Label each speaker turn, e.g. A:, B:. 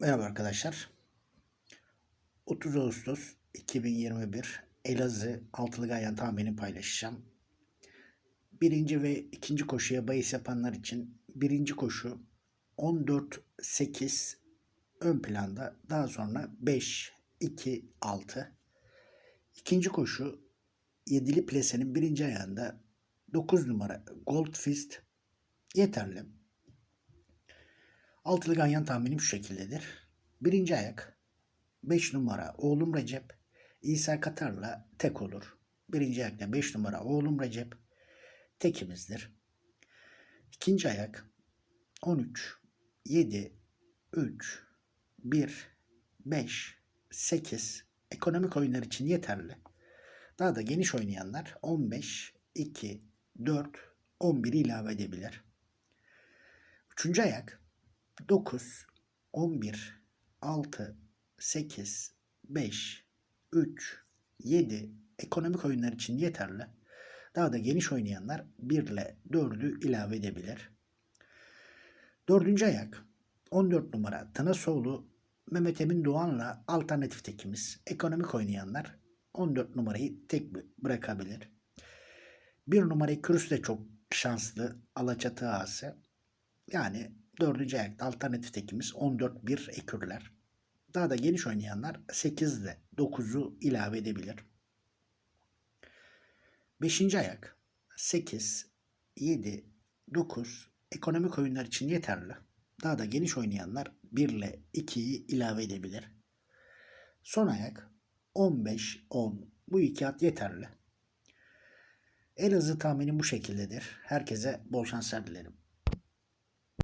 A: Merhaba arkadaşlar. 30 Ağustos 2021 Elazığ altılı ganyan tahmini paylaşacağım. Birinci ve ikinci koşuya bahis yapanlar için birinci koşu 14-8 ön planda daha sonra 5-2-6 İkinci koşu yedili plesenin birinci ayağında 9 numara Gold Fist yeterli. Altılı ganyan tahminim şu şekildedir. Birinci ayak 5 numara oğlum Recep İsa Katar'la tek olur. Birinci ayakta 5 numara oğlum Recep tekimizdir. İkinci ayak 13 7 3 1 5 8 ekonomik oyunlar için yeterli. Daha da geniş oynayanlar 15 2 4 11 ilave edebilir. Üçüncü ayak 9, 11, 6, 8, 5, 3, 7 ekonomik oyunlar için yeterli. Daha da geniş oynayanlar 1 ile 4'ü ilave edebilir. Dördüncü ayak 14 numara Tanasoğlu Mehmet Emin Doğan'la alternatif tekimiz. Ekonomik oynayanlar 14 numarayı tek bırakabilir. 1 numarayı Kürüs de çok şanslı Alaçatı ağası. Yani dördüncü ayakta alternatif tekimiz 14-1 ekürler. Daha da geniş oynayanlar 8 ile 9'u ilave edebilir. Beşinci ayak 8, 7, 9 ekonomik oyunlar için yeterli. Daha da geniş oynayanlar 1 ile 2'yi ilave edebilir. Son ayak 15, 10 bu iki at yeterli. Elazığ tahminim bu şekildedir. Herkese bol şanslar dilerim.